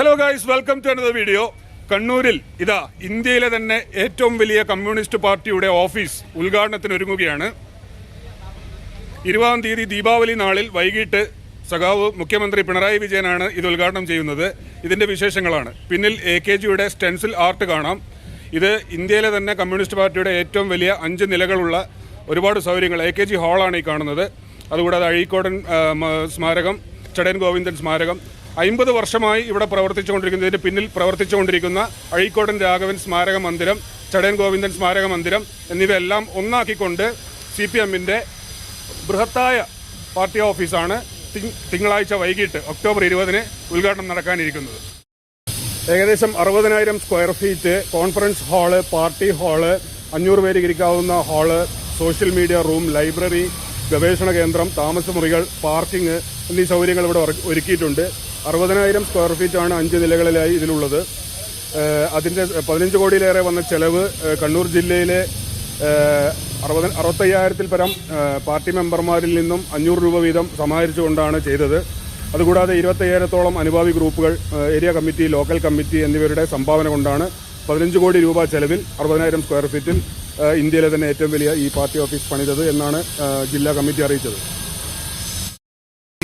Hello guys welcome to another video കണ്ണൂരിൽ ഇതാ ഇന്ത്യയിലെ തന്നെ ഏറ്റവും വലിയ കമ്മ്യൂണിസ്റ്റ് പാർട്ടിയുടെ ഓഫീസ് ഉദ്ഘാടനത്തിന് ഒരുങ്ങുകയാണ്. ഇരുപതാം തീയതി ദീപാവലി നാളിൽ വൈകിട്ട് സഖാവ് മുഖ്യമന്ത്രി പിണറായി വിജയനാണ് ഇത് ഉദ്ഘാടനം ചെയ്യുന്നത്. ഇതിന്റെ വിശേഷങ്ങളാണ്. പിന്നിൽ എ കെ ജിയുടെ സ്റ്റെൻസിൽ ആർട്ട് കാണാം. ഇത് ഇന്ത്യയിലെ തന്നെ കമ്മ്യൂണിസ്റ്റ് പാർട്ടിയുടെ ഏറ്റവും വലിയ അഞ്ച് നിലകളുള്ള ഒരുപാട് സൗകര്യങ്ങൾ എ കെ ജി ഹാളാണ് ഈ കാണുന്നത്. അതുകൂടാതെ അഴീക്കോടൻ സ്മാരകം ചടയൻ ഗോവിന്ദൻ സ്മാരകം അമ്പത് വർഷമായി ഇവിടെ പ്രവർത്തിച്ചുകൊണ്ടിരിക്കുന്നതിന് പിന്നിൽ പ്രവർത്തിച്ചുകൊണ്ടിരിക്കുന്ന അഴീക്കോടൻ രാഘവൻ സ്മാരക മന്ദിരം ചടയൻ ഗോവിന്ദൻ സ്മാരക മന്ദിരം എന്നിവയെല്ലാം ഒന്നാക്കിക്കൊണ്ട് സി പി എമ്മിന്റെ ബൃഹത്തായ പാർട്ടി ഓഫീസാണ് തിങ്- തിങ്കളാഴ്ച വൈകിട്ട് ഒക്ടോബർ ഇരുപതിന് ഉദ്ഘാടനം നടക്കാനിരിക്കുന്നത്. ഏകദേശം അറുപതിനായിരം square feet conference hall party hall അഞ്ഞൂറ് പേര് ഇരിക്കാവുന്ന hall social media room library ഗവേഷണ കേന്ദ്രം താമസമുറികൾ പാർക്കിംഗ് എന്നീ സൗകര്യങ്ങൾ ഇവിടെ ഒരുക്കിയിട്ടുണ്ട്. അറുപതിനായിരം സ്ക്വയർ ഫീറ്റ് ആണ് അഞ്ച് നിലകളിലായി ഇതിലുള്ളത്. അതിന്റെ പതിനഞ്ച് കോടിയിലേറെ വന്ന ചെലവ് കണ്ണൂർ ജില്ലയിലെ അറുപത് അറുപത്തയ്യായിരത്തിൽ പരം പാർട്ടി മെമ്പർമാരിൽ നിന്നും അഞ്ഞൂറ് രൂപ വീതം സമാഹരിച്ചുകൊണ്ടാണ് ചെയ്തത്. അതുകൂടാതെ ഇരുപത്തയ്യായിരത്തോളം അനുഭാവി ഗ്രൂപ്പുകൾ ഏരിയ കമ്മിറ്റി ലോക്കൽ കമ്മിറ്റി എന്നിവരുടെ സംഭാവന കൊണ്ടാണ് പതിനഞ്ച് കോടി രൂപ ചെലവിൽ അറുപതിനായിരം സ്ക്വയർ ഫീറ്റിൽ ഇന്ത്യയിലെ തന്നെ ഏറ്റവും വലിയ ഈ പാർട്ടി ഓഫീസ് പണിതത് എന്നാണ് ജില്ലാ കമ്മിറ്റി അറിയിച്ചത്.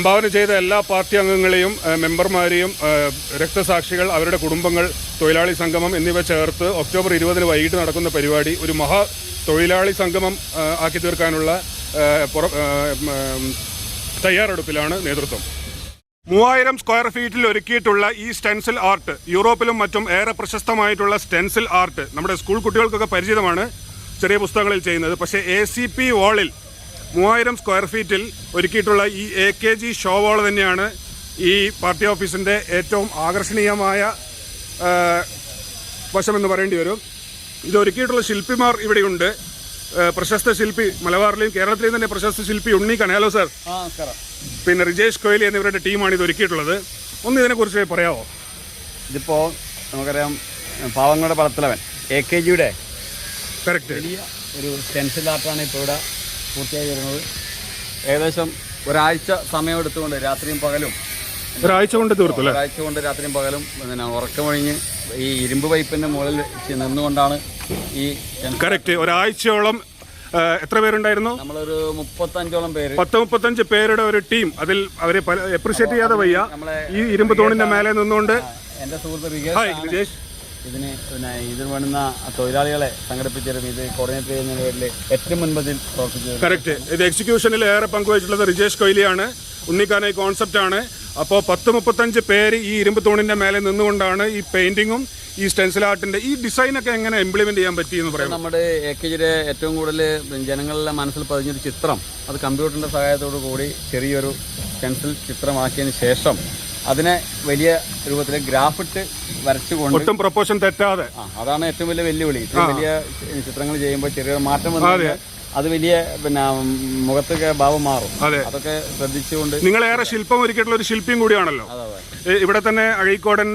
സംഭാവന ചെയ്ത എല്ലാ പാർട്ടി അംഗങ്ങളെയും മെമ്പർമാരെയും രക്തസാക്ഷികൾ അവരുടെ കുടുംബങ്ങൾ തൊഴിലാളി സംഗമം എന്നിവ ചേർത്ത് ഒക്ടോബർ ഇരുപതിന് വൈകിട്ട് നടക്കുന്ന പരിപാടി ഒരു മഹാ തൊഴിലാളി സംഗമം ആക്കി തീർക്കാനുള്ള തയ്യാറെടുപ്പിലാണ് നേതൃത്വം. മൂവായിരം സ്ക്വയർ ഫീറ്റിൽ ഒരുക്കിയിട്ടുള്ള ഈ സ്റ്റെൻസിൽ ആർട്ട് യൂറോപ്പിലും മറ്റും ഏറെ പ്രശസ്തമായിട്ടുള്ള സ്റ്റെൻസിൽ ആർട്ട് നമ്മുടെ സ്കൂൾ കുട്ടികൾക്കൊക്കെ പരിചിതമാണ് ചെറിയ പുസ്തകങ്ങളിൽ ചെയ്യുന്നത്. പക്ഷേ എ സി പി വാളിൽ മൂവായിരം സ്ക്വയർ ഫീറ്റിൽ ഒരുക്കിയിട്ടുള്ള ഈ A K G show wall തന്നെയാണ് ഈ പാർട്ടി ഓഫീസിന്റെ ഏറ്റവും ആകർഷണീയമായ വശമെന്ന് പറയേണ്ടി വരും. ഇതൊരുക്കിയിട്ടുള്ള ശില്പിമാർ ഇവിടെയുണ്ട്. പ്രശസ്ത ശില്പി മലബാറിലെയും കേരളത്തിലെയും തന്നെ പ്രശസ്ത ശില്പി ഉണ്ണി കനാലോ സാർ. പിന്നെ റിജേഷ് കോഹ്ലി എന്നിവരുടെ ടീമാണ് ഇത് ഒരുക്കിയിട്ടുള്ളത്. ഒന്ന് ഇതിനെക്കുറിച്ച് പറയാമോ ഇതിപ്പോൾ നമുക്കറിയാം പാവങ്ങളുടെ പടത്തലവൻ എ കെ ജിയുടെ കറക്റ്റ് വലിയ ഒരു സ്റ്റെൻസിൽ ആർട്ടാണ് ഇപ്പോൾ ഇവിടെ പൂർത്തിയായി വരുന്നത് ഏകദേശം ഒരാഴ്ച സമയം എടുത്തുകൊണ്ട് രാത്രിയും പകലും ഒരാഴ്ച കൊണ്ട് തീർത്തു ഒരാഴ്ച കൊണ്ട് രാത്രിയും പകലും പിന്നെ ഉറക്കമൊഴിഞ്ഞ് ഈ ഇരുമ്പ് പൈപ്പിന്റെ മുകളിൽ നിന്നുകൊണ്ടാണ് ഈ കറക്റ്റ് ഒരാഴ്ചയോളം എത്ര പേരുണ്ടായിരുന്നു? നമ്മളൊരു മുപ്പത്തഞ്ചോളം പേര്. പത്ത് മുപ്പത്തഞ്ച് പേരുടെ ഒരു ടീം. അതിൽ അവരെ എപ്രിഷിയേറ്റ് ചെയ്യാതെ വയ്യ. ഈ ഇരുമ്പ് തൂണിന്റെ മേലെ നിന്നുകൊണ്ട് എന്റെ സുഹൃത്ത് ഹായ് റിജേഷ് ഇതിന് പിന്നെ ഇതിൽ വേണ്ടുന്ന തൊഴിലാളികളെ സംഘടിപ്പിച്ചിരുന്നു ഇത് കോർഡിനേറ്റ് ചെയ്യുന്ന പേരിൽ ഏറ്റവും മുൻപതിൽ പ്രവർത്തിച്ചത്. കറക്റ്റ് ഇത് എക്സിക്യൂഷനിൽ ഏറെ പങ്കുവച്ചിട്ടുള്ളത് റിജേഷ് കൊയ്ലിയാണ്. ഉണ്ണിക്കാന കോൺസെപ്റ്റ് ആണ്. അപ്പോൾ പത്ത് മുപ്പത്തഞ്ച് പേര് ഈ ഇരുമ്പ് തൂണിന്റെ മേലെ നിന്നുകൊണ്ടാണ് ഈ പെയിന്റിങ്ങും ഈ സ്റ്റെൻസിൽ ആർട്ടിന്റെ ഈ ഡിസൈൻ ഒക്കെ എങ്ങനെ ഇംപ്ലിമെന്റ് ചെയ്യാൻ പറ്റി എന്ന് പറയാം നമ്മുടെ എ കെ ജിയുടെ ഏറ്റവും കൂടുതൽ ജനങ്ങളുടെ മനസ്സിൽ പതിഞ്ഞൊരു ചിത്രം അത് കമ്പ്യൂട്ടറിന്റെ സഹായത്തോടു കൂടി ചെറിയൊരു സ്റ്റെൻസിൽ ചിത്രമാക്കിയതിന് ശേഷം അതിനെ വലിയ രൂപത്തിൽ ഗ്രാഫിട്ട് വരച്ചുകൊണ്ട് ഒട്ടും പ്രൊപ്പോഷൻ തെറ്റാതെ. അതാണ് ഏറ്റവും വലിയ വെല്ലുവിളി. വലിയ ചിത്രങ്ങൾ ചെയ്യുമ്പോൾ ചെറിയ മാറ്റം വന്നാൽ അത്. വലിയ പിന്നെ മുഖത്തൊക്കെ ഭാവം മാറും. അതെ. അതൊക്കെ ശ്രദ്ധിച്ചുകൊണ്ട് നിങ്ങളേറെ ശില്പം ഒരുക്കിയിട്ടുള്ള ഒരു ശില്പിയും കൂടിയാണല്ലോ. അതെ. ഇവിടെ തന്നെ അഴീക്കോടൻ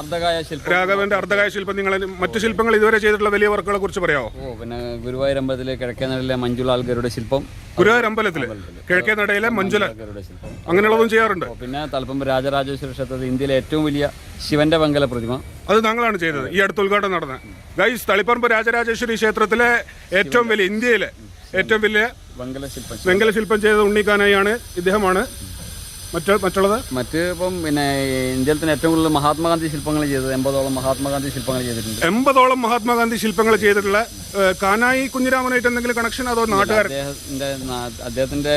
അർദ്ധകായ ശില്പം. രാഘവന്റെ അർദ്ധകായ ശില്പം നിങ്ങൾ മറ്റു ശില്പങ്ങൾ ഇതുവരെ ചെയ്തിട്ടുള്ള വലിയ വർക്കുകളെ കുറിച്ച് പറയാമോ ഓ പിന്നെ ഗുരുവായൂർ അമ്പലത്തിലെ കിഴക്കേനടയിലെ മഞ്ജുള ഗരുഡ ശില്പം. ഗുരുവായൂർ അമ്പലത്തിലെ. കിഴക്കേ നടയിലെ മഞ്ജുല ശില്പം. അങ്ങനെയുള്ളതും ചെയ്യാറുണ്ട്? പിന്നെ തലപ്പമ്പ് രാജരാജേശ്വര ക്ഷേത്രത്തിൽ ഇന്ത്യയിലെ ഏറ്റവും വലിയ ശിവന്റെ വെങ്കല പ്രതിമ. അത് താങ്കളാണ് ചെയ്തത് ഈ അടുത്ത ഉദ്ഘാടനം നടന്ന ഗൈസ് തളിപ്പറമ്പ് രാജരാജേശ്വരി ക്ഷേത്രത്തിലെ ഏറ്റവും വലിയ ഇന്ത്യയിലെ ഏറ്റവും വലിയ വെങ്കല ശില്പം. ചെയ്തത് ഉണ്ണിക്കാനായാണ് ഇദ്ദേഹമാണ്. മറ്റു മറ്റുള്ളത്? മറ്റ് ഇപ്പം പിന്നെ ഇന്ത്യയിൽ തന്നെ ഏറ്റവും കൂടുതൽ മഹാത്മാഗാന്ധി ശില്പങ്ങൾ ചെയ്തത് എൺപതോളം മഹാത്മാഗാന്ധി ശില്പങ്ങൾ ചെയ്തിട്ടുണ്ട്. എൺപതോളം മഹാത്മാഗാന്ധി ശില്പങ്ങൾ ചെയ്തിട്ടുള്ള കാനായി കുഞ്ഞിരാമനായിട്ട് എന്തെങ്കിലും കണക്ഷൻ അതോ നാട്ടുകാരൻ അദ്ദേഹത്തിന്റെ അദ്ദേഹത്തിന്റെ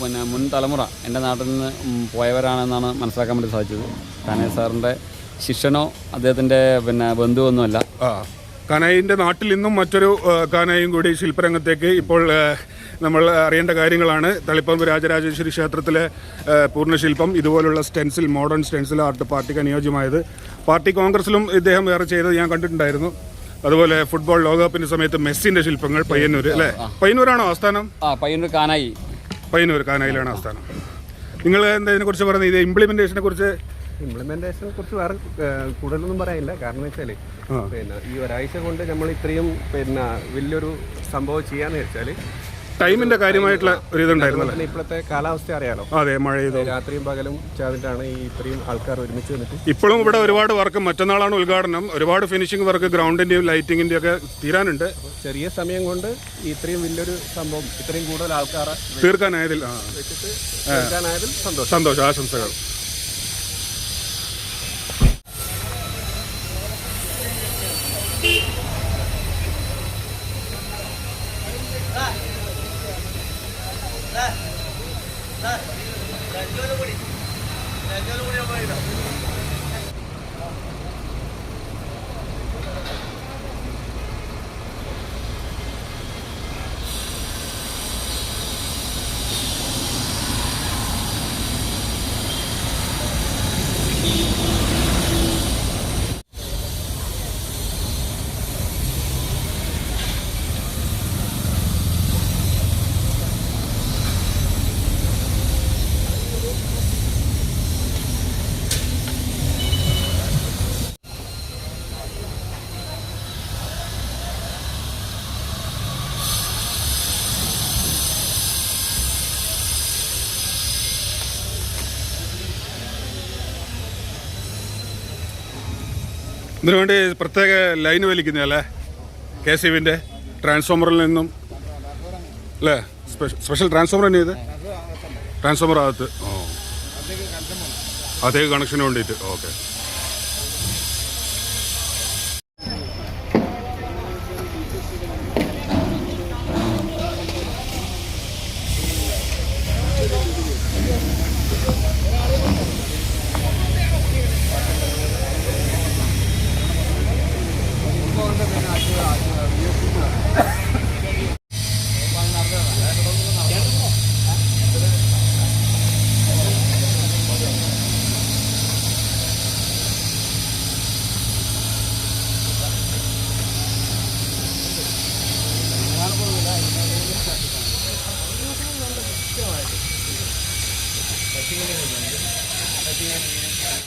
പിന്നെ മുൻ തലമുറ എന്റെ നാട്ടിൽ നിന്ന് പോയവരാണെന്നാണ് മനസ്സിലാക്കാൻ വേണ്ടി സാധിച്ചത്. കാനായി സാറിന്റെ ശിഷ്യനോ അദ്ദേഹത്തിന്റെ പിന്നെ ബന്ധുവൊന്നുമല്ല. ആ കാനായിന്റെ നാട്ടിൽ നിന്നും മറ്റൊരു കാനായും കൂടി ശില്പരംഗത്തേക്ക് ഇപ്പോൾ നമ്മൾ അറിയേണ്ട കാര്യങ്ങളാണ്. തളിപ്പറമ്പ് രാജരാജേശ്വരി ക്ഷേത്രത്തിലെ പൂർണശില്പം ഇതുപോലുള്ള സ്റ്റെൻസിൽ മോഡേൺ സ്റ്റെൻസിൽ ആർട്ട് പാർട്ടിക്ക് അനുയോജ്യമായത്. പാർട്ടി കോൺഗ്രസിലും ഇദ്ദേഹം വേറെ ചെയ്തത് ഞാൻ കണ്ടിട്ടുണ്ടായിരുന്നു. അതുപോലെ ഫുട്ബോൾ ലോകകപ്പിന്റെ സമയത്ത് മെസ്സിന്റെ ശില്പങ്ങൾ പയ്യന്നൂർ അല്ലേ? പയ്യന്നൂരാണോ ആസ്ഥാനം? ആ പയ്യന്നൂർ കാനായി. പയ്യന്നൂർ കാനായിലാണ് ആസ്ഥാനം. നിങ്ങൾ എന്തതിനെ കുറിച്ച് പറഞ്ഞത് ഇത് ഇംപ്ലിമെന്റേഷനെ കുറിച്ച് ഇംപ്ലിമെന്റേഷനെ കുറിച്ച് വേറെ കൂടുതലൊന്നും പറയാനില്ല. കാരണം വെച്ചാൽ പിന്നെ ഈ ഒരാഴ്ച കൊണ്ട് നമ്മൾ ഇത്രയും പിന്നെ വലിയൊരു സംഭവം ചെയ്യാന്ന് വെച്ചാൽ ടൈമിന്റെ കാര്യമായിട്ടുള്ള ഒരു ഇതുണ്ടായിരുന്നല്ലേ പിന്നെ ഇപ്പോഴത്തെ കാലാവസ്ഥ അറിയാലോ. അതെ മഴ ചെയ്തു രാത്രിയും പകലും ചേർന്നിട്ടാണ് ഈ ഇത്രയും ആൾക്കാർ ഒരുമിച്ച് നിന്നിട്ട്. ഇപ്പോഴും ഇവിടെ ഒരുപാട് വർക്ക് മറ്റന്നാളാണ് ഉദ്ഘാടനം. ഒരുപാട് ഫിനിഷിംഗ് വർക്ക് ഗ്രൗണ്ടിന്റെയും ലൈറ്റിങ്ങിന്റെയും ഒക്കെ തീരാനുണ്ട്. ചെറിയ സമയം കൊണ്ട് ഇത്രയും വലിയൊരു സംഭവം ഇത്രയും കൂടുതൽ ആൾക്കാരെ തീർക്കാനായതിൽ ആ. വെച്ചിട്ട് കൂടി സന്തോഷം കൂടി നമ്മൾ ഇതിനു വേണ്ടി പ്രത്യേക ലൈൻ വലിക്കുന്നതല്ലേ കെ സി ബിന്റെ ട്രാൻസ്ഫോമറിൽ നിന്നും. അല്ലേ? സ്പെഷ്യൽ ട്രാൻസ്ഫോമർ തന്നെ ഇത്? ട്രാൻസ്ഫോമർ അകത്ത്. ഓ. അതേ കണക്ഷന് വേണ്ടിയിട്ട്. ഓക്കെ.